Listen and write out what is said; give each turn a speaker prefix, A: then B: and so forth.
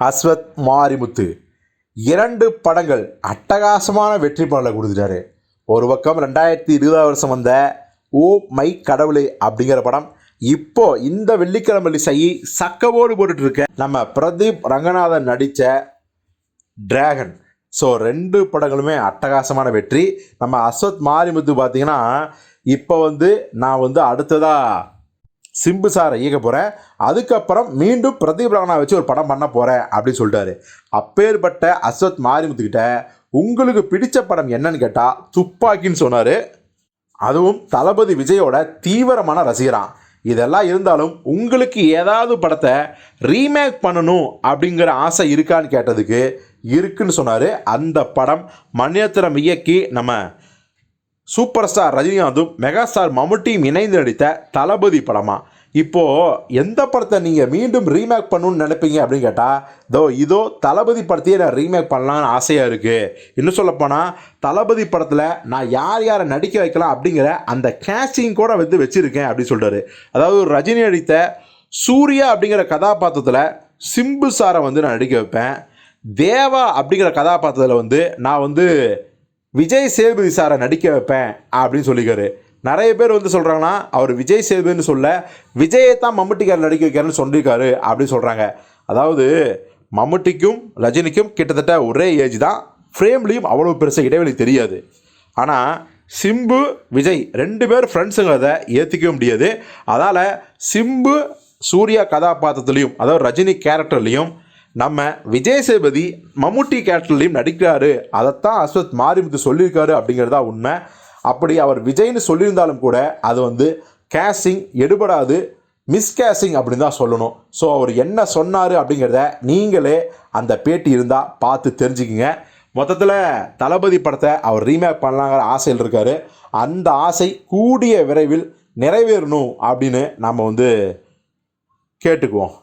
A: அஸ்வத் மாரிமுத்து. இரண்டு படங்கள் அட்டகாசமான வெற்றி பாடலை கொடுத்துட்டாரு. ஒரு பக்கம் ரெண்டாயிரத்தி இருபதாம் வருஷம் வந்த ஓ மை கடவுளே அப்படிங்கிற படம். இப்போ இந்த வெள்ளிக்கிழமை ரிலீஸ் சக்கவோடு போட்டுட்டு இருக்க. நம்ம பிரதீப் ரங்கநாதன் நடித்த டிராகன் ஸோ ரெண்டு படங்களுமே அட்டகாசமான வெற்றி. நம்ம அஸ்வத் மாரிமுத்து பார்த்தீங்கன்னா இப்போ வந்து நான் வந்து அடுத்ததாக சிம்பு சாரை இயக்க போகிறேன் அதுக்கப்புறம் மீண்டும் பிரதீப் ராணா வச்சு ஒரு படம் பண்ண போகிறேன் அப்படின்னு சொல்லிட்டாரு. அப்பேற்பட்ட அஸ்வத் மாரிமுத்துக்கிட்ட உங்களுக்கு பிடிச்ச படம் என்னன்னு கேட்டால் துப்பாக்கின்னு சொன்னார். அதுவும் தளபதி விஜயோட தீவிரமான ரசிகரான் இதெல்லாம் இருந்தாலும் உங்களுக்கு ஏதாவது படத்தை ரீமேக் பண்ணணும் அப்படிங்கிற ஆசை இருக்கான்னு கேட்டதுக்கு இருக்குன்னு சொன்னார். அந்த படம் மணியத்திரம் இயக்கி நம்ம சூப்பர் ஸ்டார் ரஜினிகாந்தும் மெகா ஸ்டார் மம்முட்டியும் இணைந்து நடித்த தளபதி படமா? இப்போது எந்த படத்தை நீங்கள் மீண்டும் ரீமேக் பண்ணணும்னு நினைப்பீங்க அப்படின்னு கேட்டால் இதோ இதோ தளபதி படத்தையே நான் ரீமேக் பண்ணலாம்னு ஆசையாக இருக்குது இன்னும் சொல்லப்போனால் தளபதி படத்தில் நான் யார் யாரை நடிக்க வைக்கலாம் அப்படிங்கிற அந்த கேஸ்டிங் கூட வந்து வச்சுருக்கேன் அப்படின்னு சொல்கிறாரு அதாவது ரஜினி நடித்த சூர்யா அப்படிங்கிற கதாபாத்திரத்தில் சிம்பு சாரை வந்து நான் நடிக்க வைப்பேன். தேவா அப்படிங்கிற கதாபாத்திரத்தில் வந்து நான் வந்து விஜய் சேதுபதி சாரை நடிக்க வைப்பேன் அப்படின்னு சொல்லிக்காரு. நிறைய பேர் வந்து சொல்கிறாங்கன்னா அவர் விஜய் சேதுபதினு சொல்ல விஜயை தான் மம்முட்டிக்கார் நடிக்க வைக்கிறேன்னு சொல்லியிருக்காரு அப்படின்னு சொல்கிறாங்க அதாவது மம்முட்டிக்கும் ரஜினிக்கும் கிட்டத்தட்ட ஒரே ஏஜ் தான். ஃப்ரேம்லேயும் அவ்வளோ பெருசாக இடைவெளி தெரியாது. ஆனால் சிம்பு விஜய் ரெண்டு பேர் ஃப்ரெண்ட்ஸுங்கிறத ஏற்றுக்கவே முடியாது. அதால் சிம்பு சூர்யா கதாபாத்திரத்துலேயும் அதாவது ரஜினி கேரக்டர்லேயும் நம்ம விஜய் சேதுபதி மம்முட்டி கேரக்டர்லையும் நடிக்கிறாரு. அதைத்தான் அஸ்வத் மாரிமுத்து சொல்லியிருக்காரு அப்படிங்கிறதா உண்மை. அப்படி அவர் விஜய்னு சொல்லியிருந்தாலும் கூட அது வந்து கேஸிங் எடுபடாது மிஸ்கேசிங் அப்படின்னு தான் சொல்லணும். ஸோ அவர் என்ன சொன்னார் அப்படிங்கிறத நீங்களே அந்த பேட்டி இருந்தால் பார்த்து தெரிஞ்சுக்கிங்க. மொத்தத்தில் தளபதி படத்தை அவர் ரீமேக் பண்ணலாங்கிற ஆசையில் இருக்கார். அந்த ஆசை கூடிய விரைவில் நிறைவேறணும் அப்படின்னு நம்ம வந்து கேட்டுக்குவோம்.